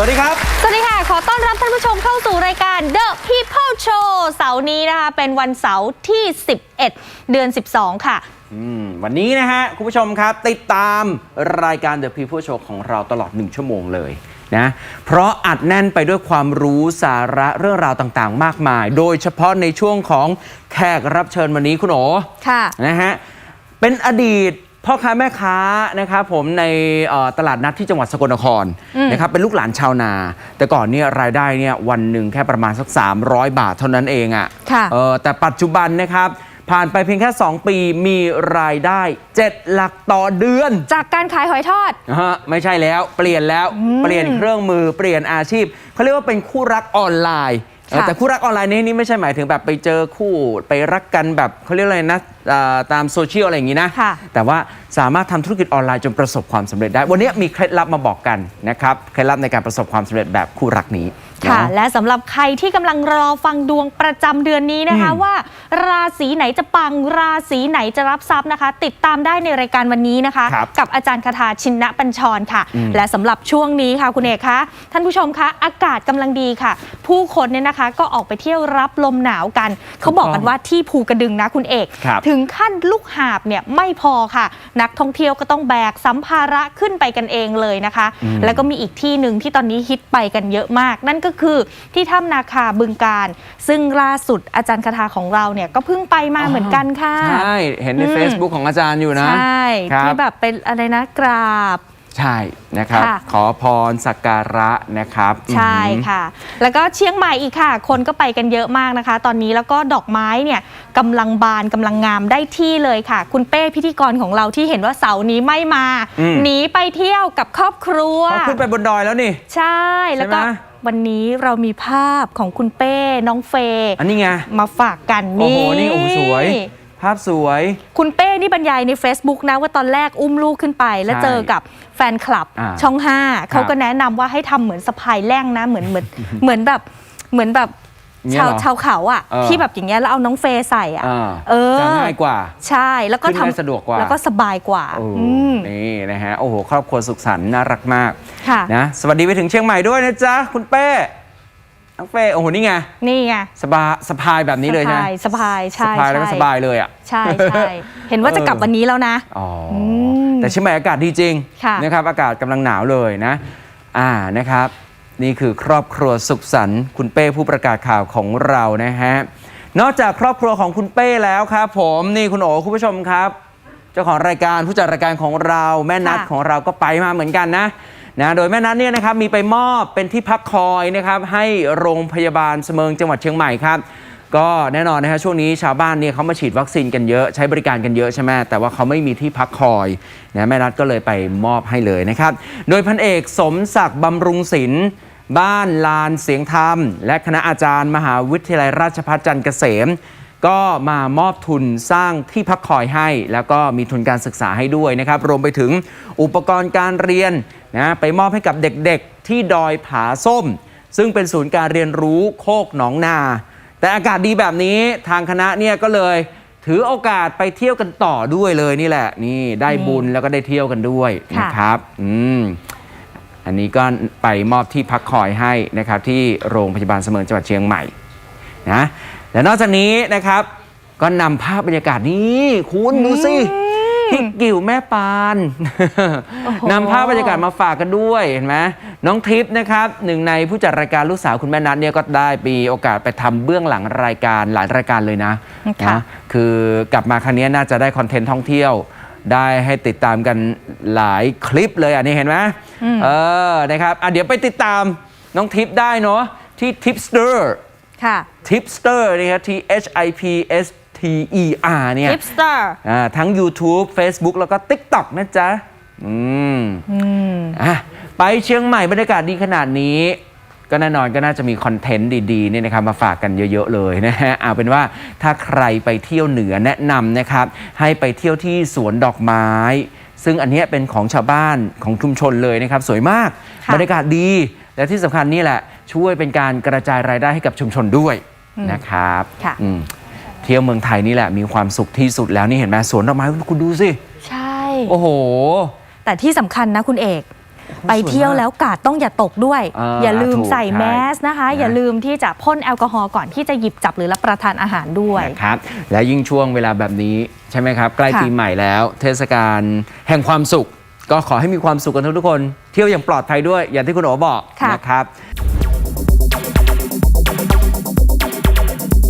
วัสดีครับ สวัสดีค่ะ ขอต้อนรับท่านผู้ชมเข้าสู่รายการ The People Show เสาร์นี้นะคะ เป็นวันเสาร์ที่ 11 เดือน 12 ค่ะ อืมวันนี้นะฮะ คุณผู้ชมครับ ติดตามรายการ The People Show ของเราตลอด 1 ชั่วโมงเลยนะเพราะอัดแน่นไปด้วยความรู้สาระเรื่องราวต่างๆ มากมาย โดยเฉพาะในช่วงของแขกรับเชิญวันนี้คุณโอค่ะนะฮะเป็นอดีต พ่อค้าแม่ค้านะครับผมในเอ่อตลาดนัดที่จังหวัดสกลนครอืมนะครับเป็นลูกหลานชาวนา แต่ก่อนเนี่ยรายได้เนี่ยวันหนึ่งแค่ประมาณสัก 300 บาทเท่านั้นเองอะค่ะเออแต่ปัจจุบันนะครับผ่านไปเพียงแค่ 2 ปีมีรายได้ 7 หลักต่อเดือน จากการขายหอยทอดนะฮะไม่ใช่แล้วเปลี่ยนแล้วอืมเปลี่ยนเครื่องมือเปลี่ยนอาชีพเขาเรียกว่าเป็นคู่รักออนไลน์เออ ค่ะแต่คู่รักออนไลน์นี้นี่ไม่ใช่หมายถึงแบบไปเจอคู่ไปรักกันแบบเขาเรียกอะไรนะอ่าตามโซเชียลอะไรอย่างนี้นะ ค่ะ แต่ว่าสามารถทำธุรกิจออนไลน์จนประสบความสำเร็จได้ วันนี้มีเคล็ดลับมาบอกกันนะครับเคล็ดลับในการประสบความสำเร็จแบบคู่รักนี้ค่ะ เนาะ และสำหรับใครที่กำลังรอฟังดวงประจำเดือนนี้นะคะอืมว่า ราศีไหนจะปังราศีไหนจะรับทรัพย์นะคะ ติดตามได้ในรายการวันนี้นะคะ ครับกับอาจารย์คาถาชินนะปัญชรค่ะ อืม และสำหรับช่วงนี้ค่ะคุณเอกคะท่านผู้ชมคะอากาศกำลังดีค่ะ ผู้คนเนี่ยนะคะก็ออกไปเที่ยวรับลมหนาวกัน เขาบอกกันว่าที่ภูกระดึงนะคุณเอก ครับ ถึงขั้นลูกหาบเนี่ยไม่พอค่ะ นักท่องเที่ยวก็ต้องแบกสัมภาระขึ้นไปกันเองเลยนะคะ อืมแล้วก็มีอีกที่หนึ่งที่ตอนนี้ฮิตไปกันเยอะมาก นั่นก็คือที่ถ้ำนาคาบึงการ ซึ่งล่าสุดอาจารย์คาถาของเราเนี่ยก็เพิ่งไปมาเหมือนกันค่ะ ใช่ เห็นในอืม Facebook ของอาจารย์อยู่นะ ใช่ครับที่แบบเป็นอะไรนะกราบใช่นะครับค่ะขอพรสักการะนะครับ ใช่อือหือค่ะ แล้วก็เชียงใหม่อีกค่ะ คนก็ไปกันเยอะมากนะคะ ตอนนี้แล้วก็ดอกไม้เนี่ยกำลังบานกำลังงามได้ที่เลยค่ะ คุณเป้พิธีกรของเราที่เห็นว่าเสาร์นี้ไม่มาอืมหนีไปเที่ยวกับครอบครัวเขาขึ้นไปบนดอยแล้วนี่ ใช่แล้วก็ใช่ไหม วันนี้เรามีภาพของคุณเป้ น้องเฟย์อันนี้ไง มาฝากกันโอ้นี่ โห นี่โอ้โหสวย ภาพสวย คุณเป้นี่บรรยายใน Facebook นะว่าตอนแรกอุ้มลูกขึ้นไป แล้วใช่เจอกับแฟนคลับอ่าช่อง 5 เขาก็แนะนำว่าให้ทำเหมือนสะพายแล่งนะ เหมือนเหมือน เหมือนแบบเหมือนแบบเนี่ยชาวเหรอชาวเขาอะเออ ที่แบบอย่างเงี้ยแล้วเอาน้องเฟย์ใส่อะอ่าเออ จะง่ายกว่า ใช่แล้วก็ขึ้นได้ทำสะดวกกว่า แล้วก็สบายกว่าโอ้อืม นี่นะฮะ โอ้โห ครอบครัวสุขสันต์น่ารักมาก ค่ะนะสวัสดีไปถึงเชียงใหม่ด้วยนะจ๊ะคุณเป้น้องเป้โอ้โหนี่ไงนี่ไงสบายสะพายแบบนี้เลยใช่ไหมสบายสบายใช่สะพายแล้วก็ใช่สบายเลยอะใช่ใช่เห็นว่าจะกลับวันนี้แล้วนะอ๋ออมแต่เชียงใหม่อากาศดีจริงค่ะนะครับอากาศกำลังหนาวเลยนะ อ่านะครับ นี่คือครอบครัวสุขสันต์คุณเป้ผู้ประกาศข่าวของเรานะฮะนอกจากครอบครัวของคุณเป้แล้วครับ ผมนี่คุณโอ๋คุณผู้ชมครับ เจ้าของรายการผู้จัดรายการของเราแม่นัดค่ะของเราก็ไปมาเหมือนกันนะ นะโดยแม่นัดเนี่ยนะครับมีไปมอบเป็นที่พักคอยนะครับให้โรงพยาบาลเสมิงจังหวัดเชียงใหม่ครับก็แน่นอนนะฮะช่วงนี้ชาวบ้านเนี่ยเขามาฉีดวัคซีนกันเยอะใช้บริการกันเยอะใช่ไหมแต่ว่าเขาไม่มีที่พักคอยนะแม่นัดก็เลยไปมอบให้เลยนะครับ โดยพันเอกสมศักดิ์บำรุงศิลป์บ้านลานเสียงธรรม และคณะอาจารย์มหาวิทยาลัยราชภัฏจันทร์เกษม ก็มามอบทุนสร้างที่พักคอยให้ แล้วก็มีทุนการศึกษาให้ด้วยนะครับ รวมไปถึงอุปกรณ์การเรียนนะไปมอบให้กับเด็กๆ ที่ดอยผาส้ม ซึ่งเป็นศูนย์การเรียนรู้โคกหนองนา แต่อากาศดีแบบนี้ทางคณะเนี่ยก็เลยถือโอกาสไปเที่ยวกันต่อด้วยเลยนี่แหละ นี่ได้บุญแล้วก็ได้เที่ยวกันด้วยค่ะนะครับ อืมอันนี้ก็ไปมอบที่พักคอยให้นะครับ ที่โรงพยาบาลเสมิงจังหวัดเชียงใหม่นะ และนอกจากนี้นะครับ ก็นำภาพบรรยากาศนี้คุณดูสิพี่กิ่วแม่ปานโอ้โหนำภาพบรรยากาศมาฝากกันด้วยเห็นไหมน้องทิพย์นะครับหนึ่งในผู้จัดรายการลูกสาวคุณแม่นัทเนี่ยก็ได้มีโอกาสไปทำเบื้องหลังรายการหลายรายการเลยนะค่ะนะคือกลับมาครั้งนี้น่าจะได้คอนเทนต์ท่องเที่ยว ได้ให้ติดตามกันหลายคลิปเลยอันนี้เห็นไหมอืมเออนะครับอะเดี๋ยวไปติดตามน้องทิปได้เนาะที่ Tipster ค่ะ Tipster นี่ครับ T H I P S T E R เนี่ยทิปสเตอร์อ่าทั้ง YouTube Facebook แล้วก็ TikTok นะจ๊ะอืมอืมอะไปเชียงใหม่บรรยากาศดีขนาดนี้ ก็แน่นอนก็น่าจะมีคอนเทนต์ดีๆเนี่ยนะครับมาฝากกันเยอะๆเลยนะฮะเอาเป็นว่าถ้าใครไปเที่ยวเหนือแนะนำนะครับ ให้ไปเที่ยวที่สวนดอกไม้ ซึ่งอันเนี้ยเป็นของชาวบ้านของชุมชนเลยนะครับ สวยมากค่ะบรรยากาศดีและที่สำคัญนี่แหละ ช่วยเป็นการกระจายรายได้ให้กับชุมชนด้วยนะครับค่ะ อืมเที่ยวเมืองไทยนี่แหละมีความสุขที่สุดแล้วนี่เห็นไหมสวนดอกไม้คุณดูสิ ใช่ โอ้โห แต่ที่สำคัญนะคุณเอก ไปเที่ยวแล้วกาดต้องอย่าตกด้วยเอออย่าลืมถูกใส่ใช่แมสนะคะ นะ อย่าลืมที่จะพ่นแอลกอฮอล์ก่อนที่จะหยิบจับหรือรับประทานอาหารด้วย นะครับ และยิ่งช่วงเวลาแบบนี้ใช่ไหมครับ ใกล้ค่ะ ปีใหม่แล้ว เทศกาลแห่งความสุข ก็ขอให้มีความสุขกันทุกๆคน เที่ยวอย่างปลอดภัยด้วย อย่างที่คุณโอบอกค่ะ นะครับ